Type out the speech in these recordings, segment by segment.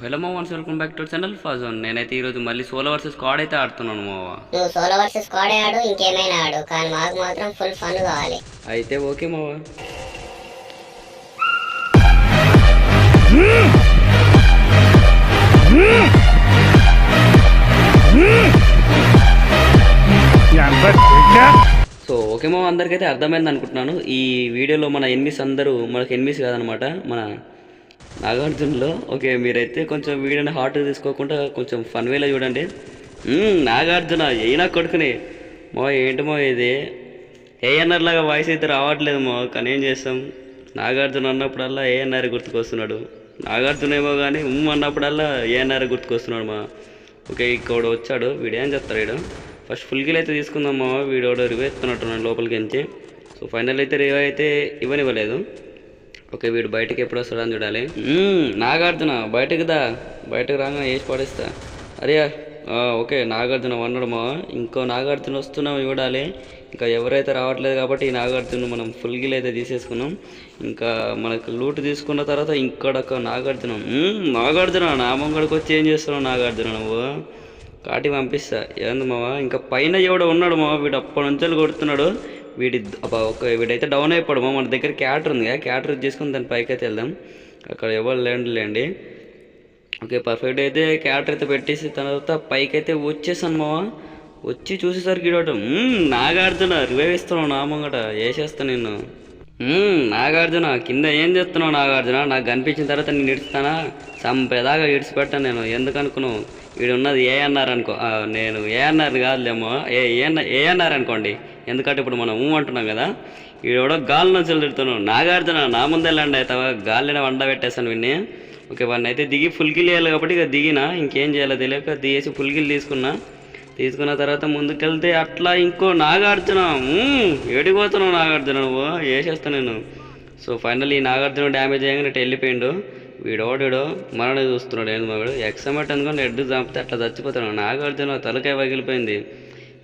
Hello మా వన్స్ welcome back to channel ఫాజోన్. నేనైతే ఈరోజు మళ్ళీ సోలో వర్సెస్ స్క్వాడ్ అయితే ఆడుతున్నాను మావా నువ్వు సోలో వర్సెస్ స్క్వాడ్ ఆడు ఇంకేమైనా ఆడు కానీ మాకు మాత్రం ఫుల్ ఫన్ కావాలి. అయితే ఓకే మావా సో ఓకే మా అందరికైతే అర్థమైంది అనుకుంటున్నాను ఈ వీడియోలో మన ఎన్మిస్ అందరూ మనకు ఎన్మిస్ కాదనమాట మన నాగార్జునలో. ఓకే మీరైతే కొంచెం వీడియోని హార్ట్ తీసుకోకుండా కొంచెం ఫన్ వేలో చూడండి. నాగార్జున అయినా కొడుకుని? మో ఏంటమో ఇది? ఏఎన్ఆర్ లాగా వాయిస్ అయితే రావట్లేదు మో కానీ ఏం చేస్తాం? నాగార్జున అన్నప్పుడల్లా ఏఎన్ఆర్ గుర్తుకొస్తున్నాడు. నాగార్జున ఏమో కానీ ఉమ్ అన్నప్పుడల్లా ఏఎన్ఆర్ గుర్తుకొస్తున్నాడు మా. ఓకే ఇక్కడ వచ్చాడు వీడు ఏం చెప్తాడు వీడు? ఫస్ట్ ఫుల్ గిల్ అయితే తీసుకుందాం మా వీడు రివ్యూ ఎత్తున్నట్టున్నాడు లోపలికి ఎంచి సో ఫైనల్ అయితే రివ్యూ అయితే ఇవ్వనివ్వలేదు. ఓకే వీడు బయటకి ఎప్పుడు వస్తాడని చూడాలి. నాగార్జున బయటకు దా. బయటకు రాగానే వేసి పడేస్తా. అరే ఓకే నాగార్జున వన్నడమా ఇంకో నాగార్జున వస్తున్నాం చూడాలి. ఇంకా ఎవరైతే రావట్లేదు కాబట్టి ఈ నాగార్జున మనం ఫుల్ గిల్ అయితే తీసేసుకున్నాం. ఇంకా మనకు లూట్ తీసుకున్న తర్వాత ఇంకొక నాగార్జున. నాగార్జున నా ముంగడికి వచ్చి ఏం చేస్తున్నావు నాగార్జున నువ్వు? కాటి పంపిస్తా. ఏంది మావా? ఇంకా పైన ఎవడో ఉన్నాడు మావా వీడు అప్పటి నుంచి కొడుతున్నాడు. వీడి ఒక వీడైతే డౌన్ అయిపోడు మన దగ్గర క్యాటర్ ఉంది కదా క్యాటర్ చేసుకుని దాని పైకి అయితే వెళ్దాం. అక్కడ ఎవరు లేండి లేండి. ఓకే పర్ఫెక్ట్ అయితే క్యాటర్ అయితే పెట్టేసి తర్వాత పైకి అయితే వచ్చేసాను మావా. వచ్చి చూసేసరికి ఇడవటం నాగార్జున రివైవ్ ఇస్తున్నావు నా ముంగట వేసేస్తా నేను నాగార్జున కింద ఏం చేస్తున్నావు నాగార్జున? నాకు కనిపించిన తర్వాత నేను ఇడుస్తానా సంపేదాగా ఇడిచిపెట్టాను నేను ఎందుకనుకున్నావు వీడున్నది వీడు ఉన్నది ఏ అన్నారు అనుకో నేను ఏ అన్నారు కాదులేమో ఏ ఏ అన్నారు అనుకోండి. ఎందుకంటే ఇప్పుడు మనం ఊ అంటున్నాం కదా ఈడో గాలిన నుంచి నాగార్జున నా ముందే అవుతావా గాలిని వండ పెట్టేస్తాను విన్ని ఓకే వాడిని అయితే దిగి ఫుల్కిల్ వేయాలి కాబట్టి ఇక దిగిన ఇంకేం చేయాలో తెలియక దిగేసి ఫుల్కిల్ తీసుకున్నా. తీసుకున్న తర్వాత ముందుకెళ్తే అట్లా ఇంకో నాగార్జున ఏడిపోతున్నావు నాగార్జున నువ్వు? వేసేస్తా నేను సో ఫైనల్ ఈ నాగార్జున డ్యామేజ్ అయ్యాక ఇటు వెళ్ళిపోయిండు. వీడోడిడో మనని చూస్తున్నాడు. ఏంది మా వీడు ఎక్సమెట్ అనుకుని ఎడ్డు చంపితే అట్లా చచ్చిపోతాడు నాగార్జున తలకాయ పగిలిపోయింది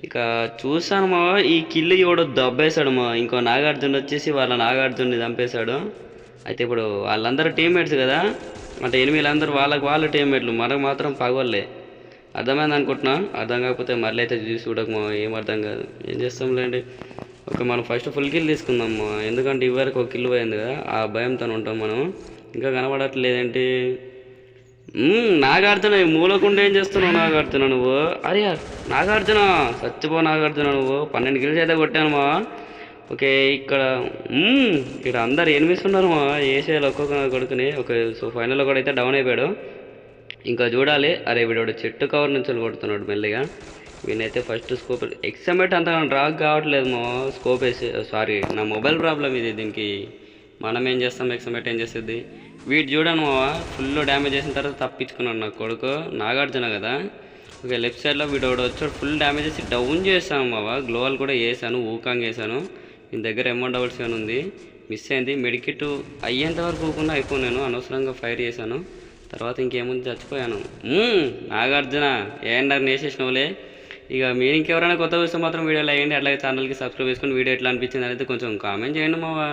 ఇక చూసాను మా ఈ కిల్లు ఎవడో దబ్బేశాడు మా. ఇంకో నాగార్జున వచ్చేసి వాళ్ళ నాగార్జున్ని చంపేశాడు అయితే ఇప్పుడు వాళ్ళందరూ టీమ్మేట్స్ కదా. అంటే ఎనిమిదిలందరూ వాళ్ళకి వాళ్ళ టీమ్మేట్లు మనకు మాత్రం పగవలే అర్థమైంది అనుకుంటున్నా? అర్థం కాకపోతే మళ్ళీ అయితే చూసి చూడకమా ఏం అర్థం కాదు. ఏం చేస్తాంలేండి? ఓకే మనం ఫస్ట్ ఫుల్ కిల్ తీసుకుందాం ఎందుకంటే ఇవరకు ఒక కిల్లు పోయింది కదా ఆ భయంతో ఉంటాం మనం. ఇంకా కనబడట్లేదేంటి? నాగార్జున ఈ మూలకుండా ఏం చేస్తున్నావు నాగార్జున నువ్వు? అరే నాగార్జున చచ్చిపో నాగార్జున నువ్వు. పన్నెండు కిల్స్ అయితే కొట్టానుమా ఓకే ఇక్కడ ఇక్కడ అందరు ఎనిమిస్ ఉన్నారమ్మా మా. ఒక్కొక్క కొడుకుని ఓకే సో ఫైనల్లో కూడా అయితే డౌన్ అయిపోయాడు. ఇంకా చూడాలి. అరే వీడు చెట్టు కవర్ నుంచి కొడుతున్నాడు మెల్లిగా. వీనైతే ఫస్ట్ స్కోప్ ఎక్సమెట్ అంత డ్రాగ్ కావట్లేదు మా. స్కోప్ వేసి సారీ నా మొబైల్ ప్రాబ్లం ఇది దీనికి. మనం ఏం చేస్తాం? ఎక్సమెట్ ఏం చేస్తుంది వీడు చూడను మావా. ఫుల్ డ్యామేజ్ చేసిన తర్వాత తప్పించుకున్నాడు నా కొడుకు. నాగార్జున కదా. ఓకే లెఫ్ట్ సైడ్లో వీడు ఒకడు వచ్చాడు. ఫుల్ డ్యామేజ్ చేసి డౌన్ చేశాను మావా. గ్లోవల్ కూడా వేసాను ఊకాంగ్ వేసాను. మీ దగ్గర ఎమౌంట్ డబుల్ సెవెన్ ఉంది? మిస్ అయింది. మెడికిట్ అయ్యేంత వరకు ఊకుండా అయిపోయాను అనవసరంగా ఫైర్ చేశాను. తర్వాత ఇంకేముంది? చచ్చిపోయాను. నాగార్జున ఏండర్ నేసేసినవులే ఇక మీరు ఇంకెవరైనా కొత్త చూస్తే మాత్రం వీడియోలో వేయండి. అట్లాగే ఛానల్కి సబ్స్క్రైబ్ చేసుకుని వీడియో ఎట్లా అనిపించింది అనేది కొంచెం కామెంట్ చేయండి మావా.